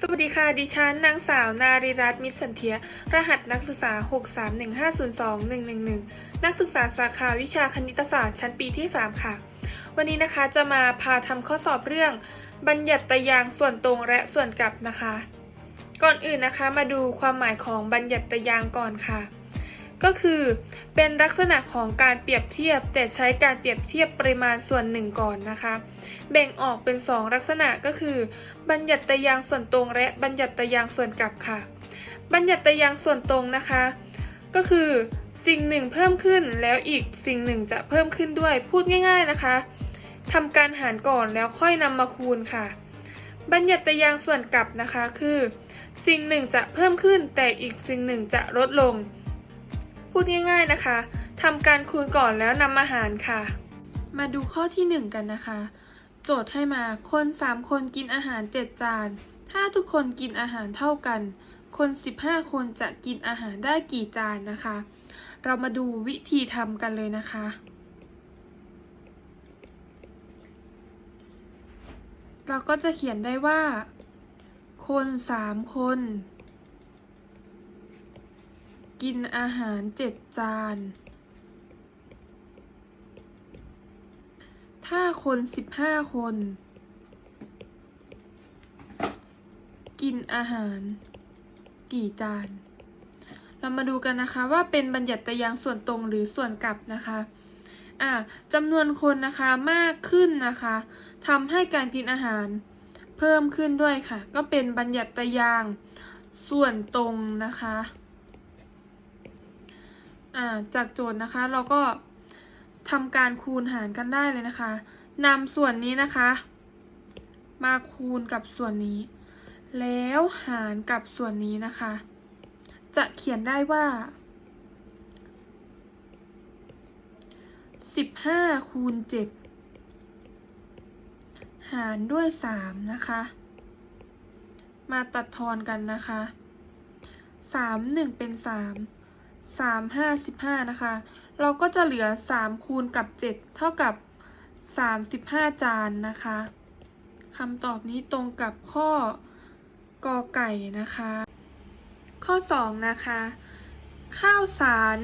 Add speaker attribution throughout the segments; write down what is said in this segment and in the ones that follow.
Speaker 1: สวัสดีค่ะ ดิฉันนางสาวนาริรัตน์มิตรสันเทีย รหัสนักศึกษา 631502111 นักศึกษาสาขาวิชาคณิตศาสตร์ชั้นปีที่ 3 ค่ะ วันนี้นะคะจะมาพาทำข้อสอบเรื่อง บัญญัติยางส่วนตรงและส่วนกลับนะคะ ก่อนอื่นนะคะมาดูความหมายของบัญญัติยางก่อนค่ะ ก็คือเป็นลักษณะของการเปรียบเทียบ แต่ใช้การเปรียบเทียบปริมาณส่วนหนึ่งก่อนนะคะ แบ่งออกเป็น 2 ลักษณะก็คือ บัญญัติยางส่วนตรงและบัญญัติยางส่วนกลับค่ะ บัญญัติยางส่วนตรงนะคะ ก็คือสิ่งหนึ่งเพิ่มขึ้นแล้วอีกสิ่งหนึ่งจะเพิ่มขึ้นด้วยพูดง่าย ๆนะคะทำการหารก่อนแล้วค่อยนำมาคูณค่ะ บัญญัติยางส่วนกลับนะคะคือ สิ่งหนึ่งจะเพิ่มขึ้นแต่อีกสิ่งหนึ่งจะลดลง พูดง่าย ๆนะคะทำการคูณก่อนแล้วนำมาหารค่ะ มาดูข้อที่ 1 กันนะคะ โจทย์ให้มาคน 3 คนกินอาหาร 7 จาน ถ้าทุกคนกินอาหารเท่ากัน คน 15 คนจะกินอาหารได้กี่จานนะคะ เรามาดูวิธีทำกันเลยนะคะเราก็จะเขียนได้ว่า คน3คน กินอาหาร7จาน ถ้าคนสิบห้าคน กินอาหารกี่จาน เรามาดูกันนะคะว่าเป็นบัญญัติยางส่วนตรงหรือส่วนกลับนะคะอ่าจำนวนคนนะคะมากขึ้นนะคะทำให้การกินอาหารเพิ่มขึ้นด้วยค่ะ ก็เป็นบัญญัติยางส่วนตรงนะคะ อ่าจากโจทย์นะคะเราก็ทำการคูณหารกันได้เลยนะคะนำส่วนนี้นะคะ มาคูณกับส่วนนี้ แล้วหารกับส่วนนี้นะคะ จะเขียนได้ว่า15คูณ7หารด้วย3นะคะ มาตัดทอนกันนะคะ3 1เป็น 3 3 5 15นะคะ เราก็จะเหลือ3คูณกับ7เท่ากับ35จานนะคะคำตอบนี้ตรงกับข้อกอไก่นะคะ ข้อ2นะคะ ข้าวสาร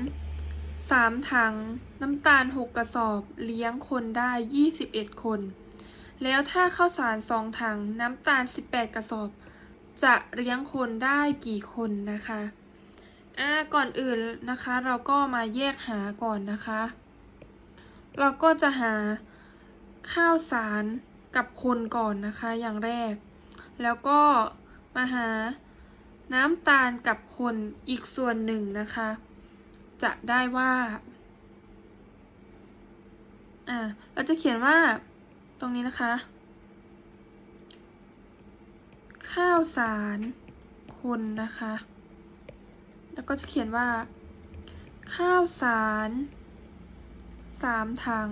Speaker 1: 3ถัง น้ำตาล6กระสอบเลี้ยงคนได้21คน แล้วถ้าข้าวสาร2ถัง น้ำตาล18กระสอบ จะเลี้ยงคนได้กี่คนนะคะ อ่าก่อนอื่นนะคะ เราก็มาแยกหาก่อนนะคะ เราก็จะหาข้าวสารกับคนก่อนนะคะอย่างแรก แล้วก็มาหาน้ำตาลกับคนอีกส่วนหนึ่งนะคะ จะได้ว่าอ่าเราจะเขียนว่าตรงนี้นะคะ ข้าวสารคนนะคะ แล้วก็จะเขียนว่า ข้าวสารสามถัง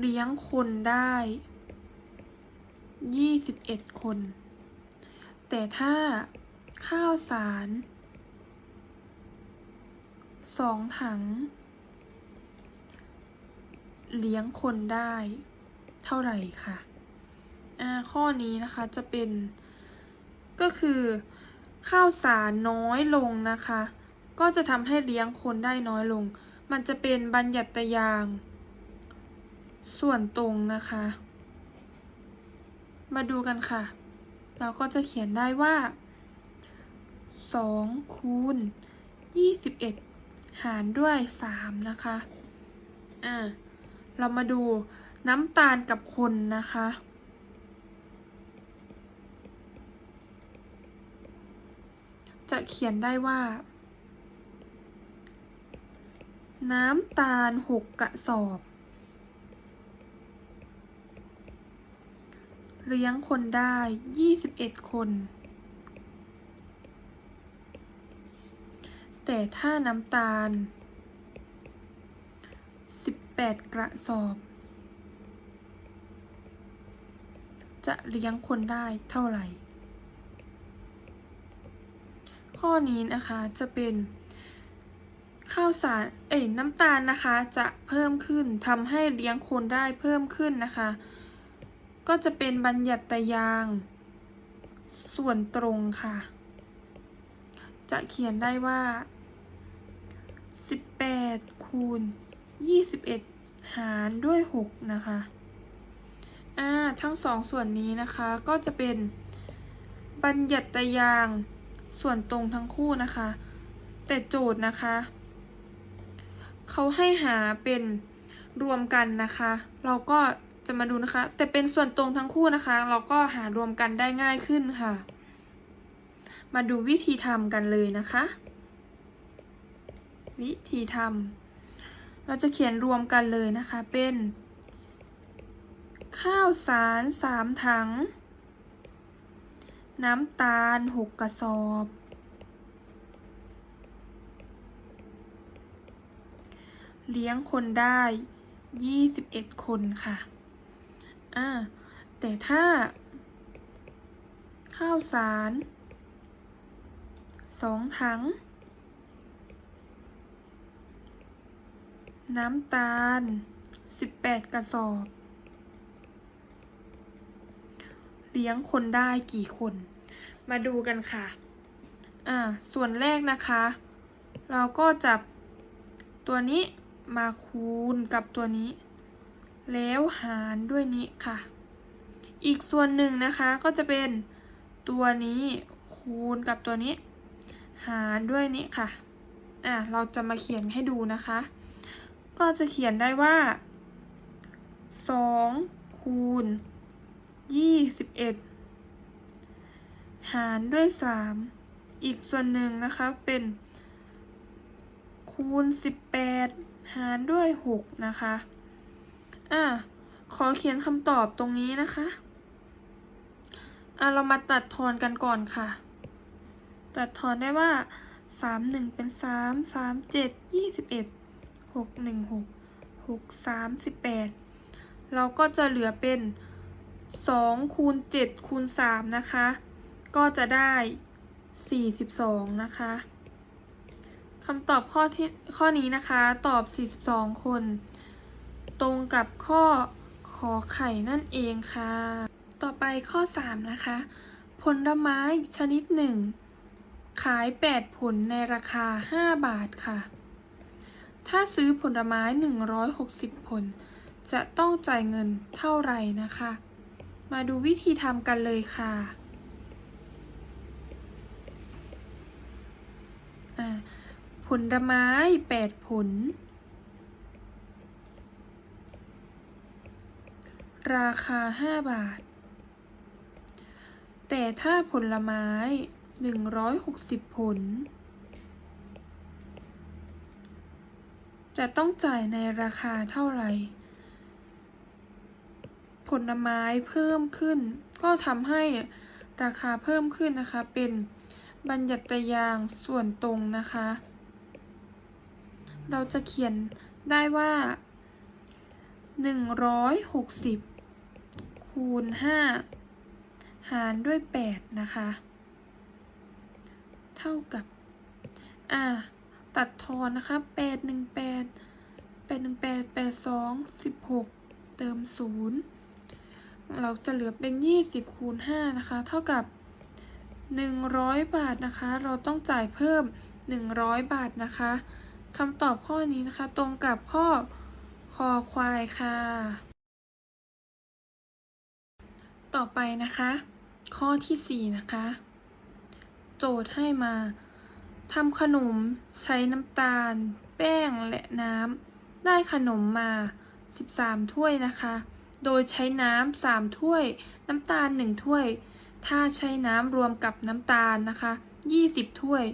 Speaker 1: เลี้ยงคนได้ยี่สิบเอ็ดคน แต่ถ้าข้าวสารสองถัง เลี้ยงคนได้เท่าไหร่คะอ่าข้อนี้นะคะจะเป็นก็คือ ข้าวสารน้อยลงนะคะ ก็จะทำให้เลี้ยงคนได้น้อยลง มันจะเป็นบัญญัติยาง ส่วนตรงนะคะ มาดูกันค่ะ เราก็จะเขียนได้ว่า2คูณ21 หารด้วย 3 นะคะ อ่า เรามาดูน้ำตาลกับคนนะคะ จะเขียนได้ว่า น้ำตาลหกกระสอบ เลี้ยงคนได้ยี่สิบเอ็ดคน แต่ถ้าน้ำตาลสิบแปดกระสอบ จะเลี้ยงคนได้เท่าไหร่ ข้อนี้นะคะจะเป็นข้าวสารเอ้ยน้ำตาลนะคะจะเพิ่มขึ้นทำให้เลี้ยงคนได้เพิ่มขึ้นนะคะ ก็จะเป็นบัญญัติยาง ส่วนตรงค่ะ จะเขียนได้ว่า 18 คูณ 21 หารด้วย 6 นะคะอ่าทั้งสองส่วนนี้นะคะก็จะเป็นบัญญัติยาง ส่วนตรงทั้งคู่นะคะ แต่โจทย์นะคะ เขาให้หาเป็นรวมกันนะคะ เราก็จะมาดูนะคะ แต่เป็นส่วนตรงทั้งคู่นะคะ เราก็หารวมกันได้ง่ายขึ้นค่ะ มาดูวิธีทำกันเลยนะคะ วิธีทำเราจะเขียนรวมกันเลยนะคะเป็น ข้าวสารสามถัง น้ำตาลหกกระสอบ เลี้ยงคนได้ยี่สิบเอ็ดคนค่ะ อ่า แต่ถ้า ข้าวสารสองถัง น้ำตาลสิบแปดกระสอบ เลี้ยงคนได้กี่คน มาดูกันค่ะ อ่า ส่วนแรกนะคะ เราก็จับตัวนี้มาคูณกับตัวนี้ แล้วหารด้วยนี้ค่ะ อีกส่วนหนึ่งนะคะก็จะเป็นตัวนี้คูณกับตัวนี้ หารด้วยนี้ค่ะ อะ เราจะมาเขียนให้ดูนะคะ ก็จะเขียนได้ว่าสองคูณยี่สิบเอ็ด หารด้วยสามอีกส่วนหนึ่งนะคะเป็นคูณสิบแปดหารด้วยหกนะคะ อะ ขอเขียนคำตอบตรงนี้นะคะ อะ เรามาตัดทอนกันก่อนค่ะ ตัดทอนได้ว่าสามหนึ่งเป็นสามสามเจ็ดยี่สิบเอ็ดหกหนึ่งหกหกสามสิบแปดเราก็จะเหลือเป็นสองคูณเจ็ดคูณสามนะคะ ก็จะได้สี่สิบสองนะคะคำตอบข้อที่ข้อนี้นะคะตอบ 42 คน ตรงกับข้อขอไข่นั่นเองค่ะ ต่อไปข้อ 3 นะคะ ผลไม้ชนิดหนึ่ง ขาย 8 ผลในราคา 5 บาทค่ะ ถ้าซื้อผลไม้ 160 ผล จะต้องจ่ายเงินเท่าไหร่นะคะ มาดูวิธีทำกันเลยค่ะ อ่า ผลไม้แปดผล ราคาห้าบาท แต่ถ้าผลไม้หนึ่งร้อยหกสิบผล จะต้องจ่ายในราคาเท่าไหร่ ผลไม้เพิ่มขึ้น ก็ทำให้ราคาเพิ่มขึ้นนะคะเป็นบัญญัติยางส่วนตรงนะคะ เราจะเขียนได้ว่า 160 คูณ 5 หารด้วย 8 นะคะ เท่ากับ อ่า ตัดทอนนะคะ 8 1 8 8 1 8 8 2 16 เติม 0 เราจะเหลือเป็น 20 คูณ 5 นะคะ เท่ากับ 100 บาทนะคะ เราต้องจ่ายเพิ่ม 100 บาทนะคะ คำตอบข้อนี้นะคะ ตรงกับข้อคอควายค่ะ ต่อไปนะคะ ข้อที่ 4 นะคะ โจทย์ให้มาทำขนมใช้น้ำตาล แป้งและน้ำได้ขนมมา 13 ถ้วยนะคะ โดยใช้น้ำ3ถ้วย น้ำตาล 1 ถ้วย ถ้าใช้น้ำรวมกับน้ำตาลนะคะ 20 ถ้วย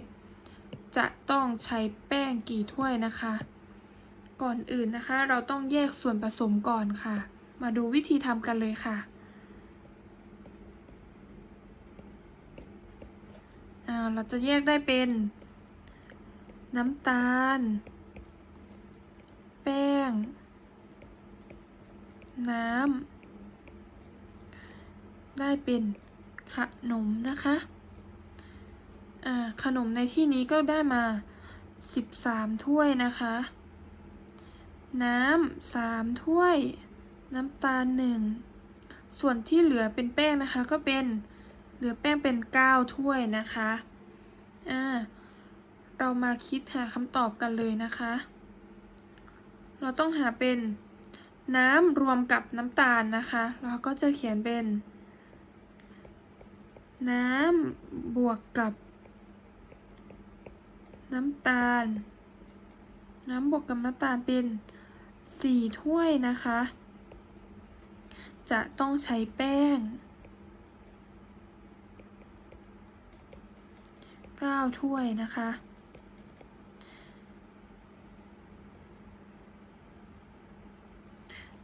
Speaker 1: จะต้องใช้แป้งกี่ถ้วยนะคะ ก่อนอื่นนะคะ เราต้องแยกส่วนผสมก่อนค่ะ มาดูวิธีทำกันเลยค่ะเราจะแยกได้เป็น น้ำตาล แป้ง น้ำ ได้เป็นขนมนะคะ อ่าขนมในที่นี้ก็ได้มา13ถ้วยนะคะ น้ำสามถ้วย น้ำตาลหนึ่งส่วนที่เหลือเป็นแป้งนะคะก็เป็นเหลือแป้งเป็น9ถ้วยนะคะอ่าเรามาคิดหาคำตอบกันเลยนะคะ เราต้องหาเป็นน้ำรวมกับน้ำตาลนะคะ เราก็จะเขียนเป็น น้ำบวกกับ น้ำตาล น้ำบวกกับน้ำตาลเป็นสี่ถ้วยนะคะ จะต้องใช้แป้งเก้าถ้วยนะคะ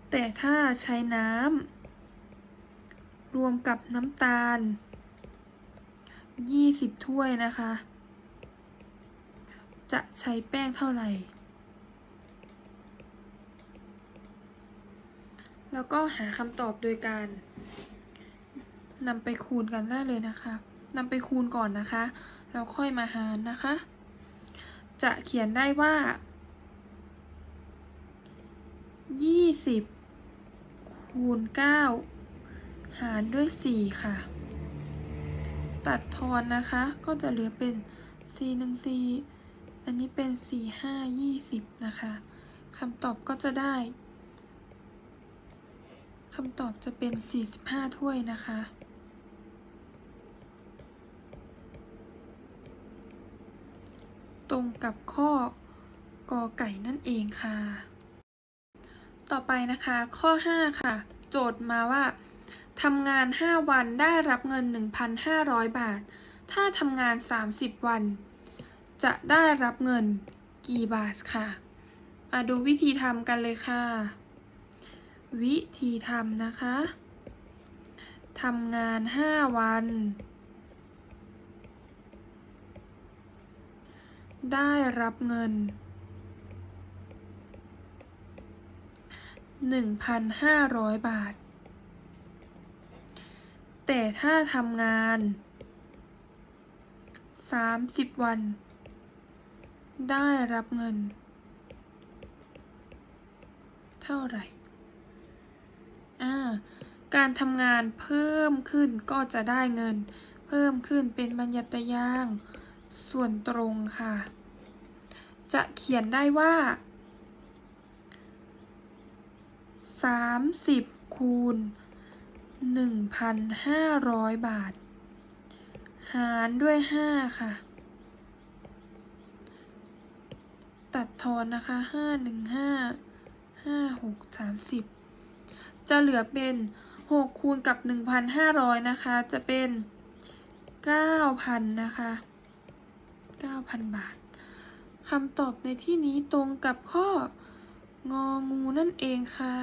Speaker 1: แต่ถ้าใช้น้ำรวมกับน้ำตาล 20 ถ้วยนะคะ จะใช้แป้งเท่าไหร่ แล้วก็หาคำตอบโดยการนำไปคูณกันได้เลยนะคะนำไปคูณก่อนนะคะแล้วค่อยมาหารนะคะ จะเขียนได้ว่า 20 คูณ 9 หารด้วย 4 ค่ะ ตัดทอนนะคะ ก็จะเหลือเป็น 4 1 4 อันนี้เป็น4 5 20นะคะคำตอบก็จะได้คำตอบจะเป็น 45 ถ้วยนะคะ ตรงกับข้อกอไก่นั่นเองค่ะ ต่อไปนะคะ ข้อ 5 ค่ะ โจทย์มาว่าทำงาน 5 วันได้รับเงิน 1,500 บาท ถ้าทำงาน 30 วัน จะได้รับเงินกี่บาทค่ะมาดูวิธีทำกันเลยค่ะ วิธีทำนะคะทำงาน 5 วัน ได้รับเงิน 1,500 บาท แต่ถ้าทำงาน 30 วัน ได้รับเงิน เท่าไหร่การทำงานเพิ่มขึ้นก็จะได้เงิน เพิ่มขึ้นเป็นบัญญัตยาง ส่วนตรงค่ะ จะเขียนได้ว่า 30 คูณ 1,500 บาท หารด้วย 5 ค่ะ ตัดทอนนะคะ5 1 5 5 6 30จะเหลือเป็น6คูณกับ1,500นะคะ จะเป็น9,000นะคะ9,000บาทคำตอบในที่นี้ตรงกับข้ององูนั่นเองค่ะ